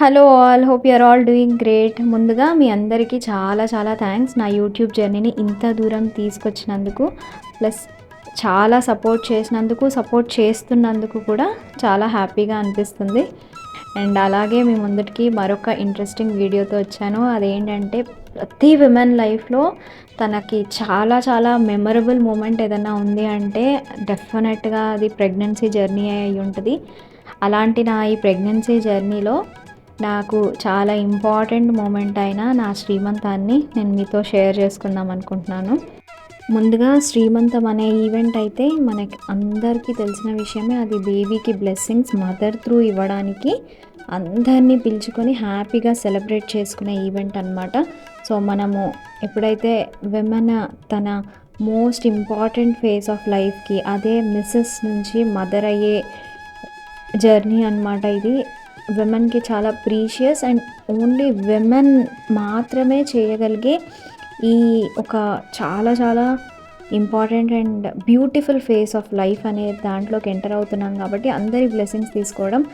Hello all hope you are all doing great ముందుగా మీ అందరికీ చాలా చాలా థ్యాంక్స్ నా యూట్యూబ్ జర్నీని ఇంత దూరం తీసుకొచ్చినందుకు ప్లస్ చాలా సపోర్ట్ చేసినందుకు సపోర్ట్ చేస్తున్నందుకు కూడా చాలా హ్యాపీగా అనిపిస్తుంది. అండ్ అలాగే మీ ముందటికి మరొక ఇంట్రెస్టింగ్ వీడియోతో వచ్చాను. అదేంటంటే ప్రతి విమెన్ లైఫ్లో తనకి చాలా చాలా మెమరబుల్ మూమెంట్ ఏదైనా ఉంది అంటే డెఫినెట్గా అది ప్రెగ్నెన్సీ జర్నీ అయి ఉంటుంది. అలాంటి నా ఈ ప్రెగ్నెన్సీ జర్నీలో నాకు చాలా ఇంపార్టెంట్ మూమెంట్ అయిన నా శ్రీమంతాన్ని నేను మీతో షేర్ చేసుకుందాం అనుకుంటున్నాను. ముందుగా శ్రీమంతం అనే ఈవెంట్ అయితే మనకి అందరికీ తెలిసిన విషయమే. అది బేబీకి బ్లెస్సింగ్స్ మదర్ త్రూ ఇవ్వడానికి అందరినీ పిలుచుకొని హ్యాపీగా సెలబ్రేట్ చేసుకునే ఈవెంట్ అనమాట సో మనము ఎప్పుడైతే విమెన్ తన మోస్ట్ ఇంపార్టెంట్ ఫేజ్ ఆఫ్ లైఫ్కి అదే మిస్సెస్ నుంచి మదర్ అయ్యే జర్నీ అనమాట ఇది విమెన్కి చాలా ప్రీషియస్ అండ్ ఓన్లీ విమెన్ మాత్రమే చేయగలిగే ఈ ఒక చాలా చాలా important and beautiful phase of life అనే దాంట్లోకి ఎంటర్ అవుతున్నాం కాబట్టి అందరి బ్లెస్సింగ్స్ తీసుకోవడం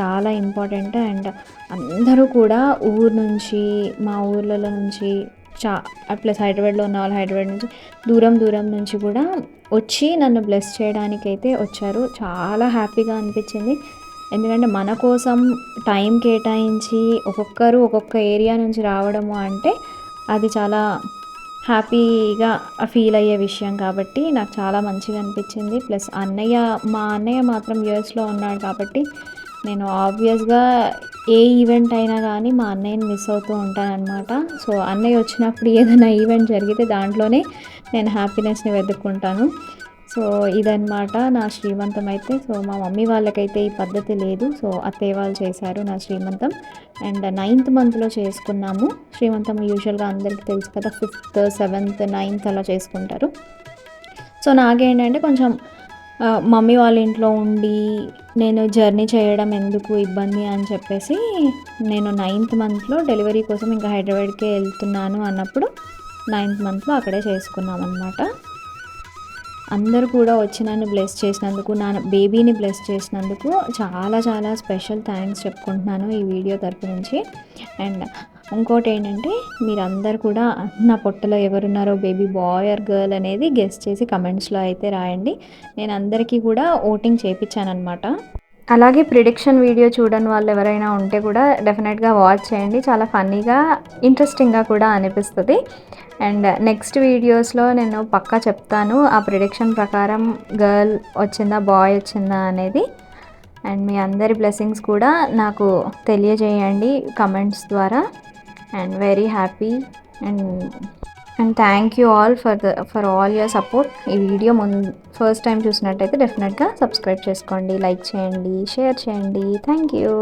చాలా ఇంపార్టెంట్ అండ్ అందరూ కూడా ఊరు నుంచి మా ఊర్లలో నుంచి చా ప్లస్ హైదరాబాద్లో ఉన్న వాళ్ళు హైదరాబాద్ నుంచి దూరం దూరం నుంచి కూడా వచ్చి నన్ను బ్లెస్ చేయడానికి అయితే వచ్చారు. చాలా హ్యాపీగా అనిపించింది. ఎందుకంటే మన కోసం టైం కేటాయించి ఒక్కొక్కరు ఒక్కొక్క ఏరియా నుంచి రావడము అంటే అది చాలా హ్యాపీగా ఫీల్ అయ్యే విషయం కాబట్టి నాకు చాలా మంచిగా అనిపించింది. ప్లస్ అన్నయ్య మా అన్నయ్య మాత్రం యూఎస్లో ఉన్నాడు కాబట్టి నేను ఆబ్వియస్గా ఏ ఈవెంట్ అయినా కానీ మా అన్నయ్యని మిస్ అవుతూ ఉంటానన్నమాట. సో అన్నయ్య వచ్చినప్పుడు ఏదైనా ఈవెంట్ జరిగితే దాంట్లోనే నేను హ్యాపీనెస్ని వెతుక్కుంటాను. సో ఇదన్నమాట నా శ్రీమంతం అయితే సో మా మమ్మీ వాళ్ళకైతే ఈ పద్ధతి లేదు. సో అత్తయ్య వాళ్ళు చేశారు నా శ్రీమంతం. అండ్ నైన్త్ మంత్లో చేసుకున్నాము. శ్రీమంతం యూజువల్గా అందరికీ తెలుసు కదా ఫిఫ్త్ సెవెంత్ నైన్త్ అలా చేసుకుంటారు. సో నాకేంటంటే కొంచెం మమ్మీ వాళ్ళ ఇంట్లో ఉండి నేను జర్నీ చేయడం ఎందుకు ఇబ్బంది అని చెప్పేసి నేను నైన్త్ మంత్లో డెలివరీ కోసం ఇంకా హైదరాబాద్కే వెళ్తున్నాను అన్నప్పుడు నైన్త్ మంత్లో అక్కడే చేసుకున్నాం అనమాట అందరూ కూడా వచ్చి నన్ను బ్లెస్ చేసినందుకు నా బేబీని బ్లెస్ చేసినందుకు చాలా చాలా స్పెషల్ థ్యాంక్స్ చెప్పుకుంటున్నాను ఈ వీడియో తరపు నుంచి. అండ్ ఇంకోటి ఏంటంటే మీరందరు కూడా నా పొట్టలో ఎవరున్నారో బేబీ బాయ్ ఆర్ గర్ల్ అనేది గెస్ట్ చేసి కమెంట్స్లో అయితే రాయండి. నేను అందరికీ కూడా ఓటింగ్ చేయించాను అనమాట అలాగే ప్రిడిక్షన్ వీడియో చూడని వాళ్ళు ఎవరైనా ఉంటే కూడా డెఫినెట్గా వాచ్ చేయండి. చాలా ఫన్నీగా ఇంట్రెస్టింగ్గా కూడా అనిపిస్తుంది. అండ్ నెక్స్ట్ వీడియోస్లో నేను పక్కా చెప్తాను. ఆ ప్రిడిక్షన్ ప్రకారం గర్ల్ వచ్చిందా బాయ్ వచ్చిందా అనేది. అండ్ మీ అందరి బ్లెస్సింగ్స్ కూడా నాకు తెలియజేయండి కమెంట్స్ ద్వారా. And very happy and and thank you all for the for all your support ఈ వీడియో ముందు ఫస్ట్ టైం చూసినట్టయితే డెఫినెట్గా సబ్స్క్రైబ్ చేసుకోండి లైక్ చేయండి షేర్ చేయండి. Thank you